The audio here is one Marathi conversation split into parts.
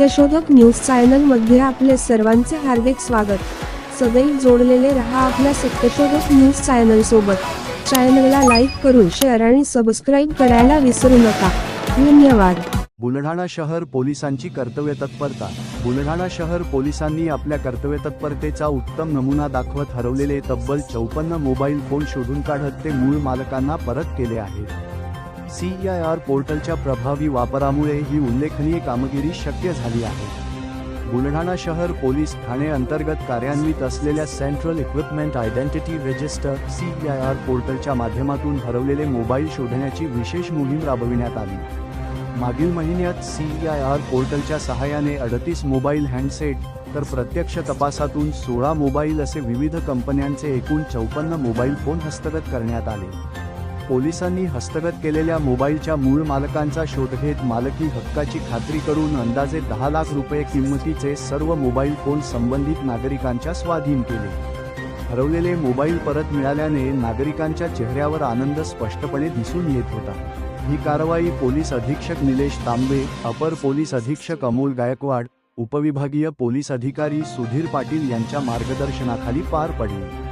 सत्यशोधक न्यूज चॅनलमध्ये आपले सर्वांचे हार्दिक स्वागत. सदैव जोडलेले रहा आपल्या सत्यशोधक न्यूज चॅनल सोबत चॅनलला लाईक करून शेअर आणि सबस्क्राईब करायला विसरू नका. धन्यवाद. बुलढाणा शहर पोलिसांची कर्तव्य तत्परता. बुलढाणा शहर पोलिसांनी आपल्या कर्तव्य तत्परतेचा उत्तम नमुना दाखवत हरवलेले तब्बल चौपन्न मोबाईल फोन शोधून काढत ते मूळ मालकांना परत केले आहेत. सी आय आर पोर्टलच्या प्रभावी वापरामुळे ही उल्लेखनीय कामगिरी शक्य झाली आहे. बुलढाणा शहर पोलीस ठाणे अंतर्गत कार्यान्वित असलेल्या central equipment identity register C I R पोर्टलच्या माध्यमातून हरवलेले मोबाईल शोधण्याची विशेष मोहीम राबविण्यात आली. मागील महिन्यात सी आय आर पोर्टलच्या सहाय्याने अडतीस मोबाईल हँडसेट तर प्रत्यक्ष तपासातून सोळा मोबाईल असे विविध कंपन्यांचे एकूण चौपन्न मोबाईल फोन हस्तगत करण्यात आले. पोलिसांनी हस्तगत केलेल्या मोबाईलच्या मूळ मालकांचा शोध घेत मालकी हक्काची खात्री करून अंदाजे दहा लाख रुपये किंमतीचे सर्व मोबाईल फोन संबंधित नागरिकांच्या स्वाधीन केले. हरवलेले मोबाईल परत मिळाल्याने नागरिकांच्या चेहऱ्यावर आनंद स्पष्टपणे दिसून येत होता. ही कारवाई पोलीस अधीक्षक निलेश तांबे अपर पोलीस अधीक्षक अमोल गायकवाड उपविभागीय पोलीस अधिकारी सुधीर पाटील यांच्या मार्गदर्शनाखाली पार पडली.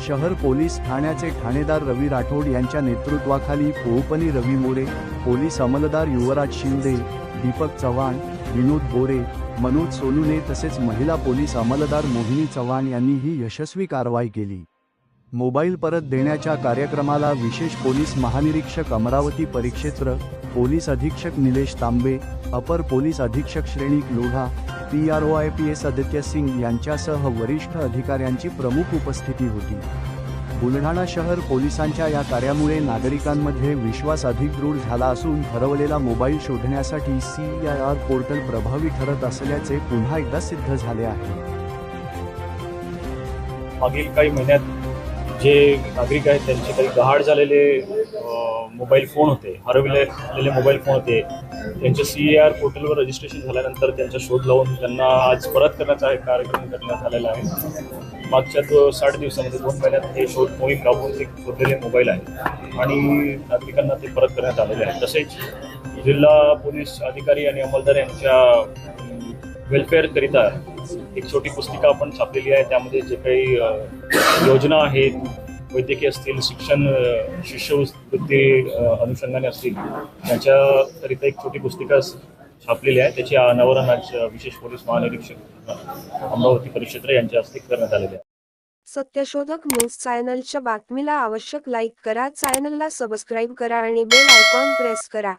शहर पोलीस ठाण्याचे ठाणेदार रवी राठोड यांच्या नेतृत्वाखाली पोहपनी रवी मोरे पोलीस अंमलदार युवराज शिंदे दीपक चव्हाण विनोद बोरे मनोज सोनूने तसेच महिला पोलीस अंमलदार मोहिनी चव्हाण यांनी ही यशस्वी कारवाई केली. मोबाईल परत देण्याच्या कार्यक्रमाला विशेष पोलीस महानिरीक्षक अमरावती परिक्षेत्र पोलीस अधीक्षक निलेश तांबे अपर पोलीस अधीक्षक श्रेणी Lodha P R O I P S Aditya Singh यांच्यासह वरिष्ठ अधिकाऱ्यांची प्रमुख उपस्थिती होती. बुलढाणा शहर पोलिसांच्या या कार्यामुळे नागरिकांमध्ये विश्वास अधिक दृढ झाला असून हरवलेला मोबाईल शोधण्यासाठी सी आय आर पोर्टल प्रभावी ठरत असल्याचे पुन्हा एकदा सिद्ध झाले आहे. मागील काही महिन्यात जे नागरिक आहेत त्यांचे काही गहाड झालेले मोबाईल फोन होते हरवलेले मोबाईल फोन होते त्यांचे सी ए आर पोर्टलवर रजिस्ट्रेशन झाल्यानंतर त्यांचा शोध लावून त्यांना आज परत करण्याचा एक कार्यक्रम करण्यात आलेला आहे. मागच्या तो साठ दिवसामध्ये दोन महिन्यात हे शोध मोहीम राबवून ते शोधलेले मोबाईल आहे आणि नागरिकांना ते परत करण्यात आलेले आहे. तसेच जिल्हा पोलीस अधिकारी आणि अंमलदार यांच्या वेलफेअरकरिता एक छोटी पुस्तिका आपण छापलेली आहे. त्यामध्ये जे काही योजना आहेत वैद्यकीय असतील शिक्षण शिष्यवृत्ती अनुषंगाने असतील त्याच्याकरिता एक छोटी पुस्तिका छापलेली आहे. त्याची अनावरण आज विशेष पोलीस महानिरीक्षक अमरावती परिक्षेत्र यांच्या हस्ते करण्यात आलेले आहे. सत्यशोधक न्यूज चॅनलच्या बातमीला आवश्यक लाईक करा. चॅनलला सबस्क्राईब करा आणि बेल आयकॉन प्रेस करा.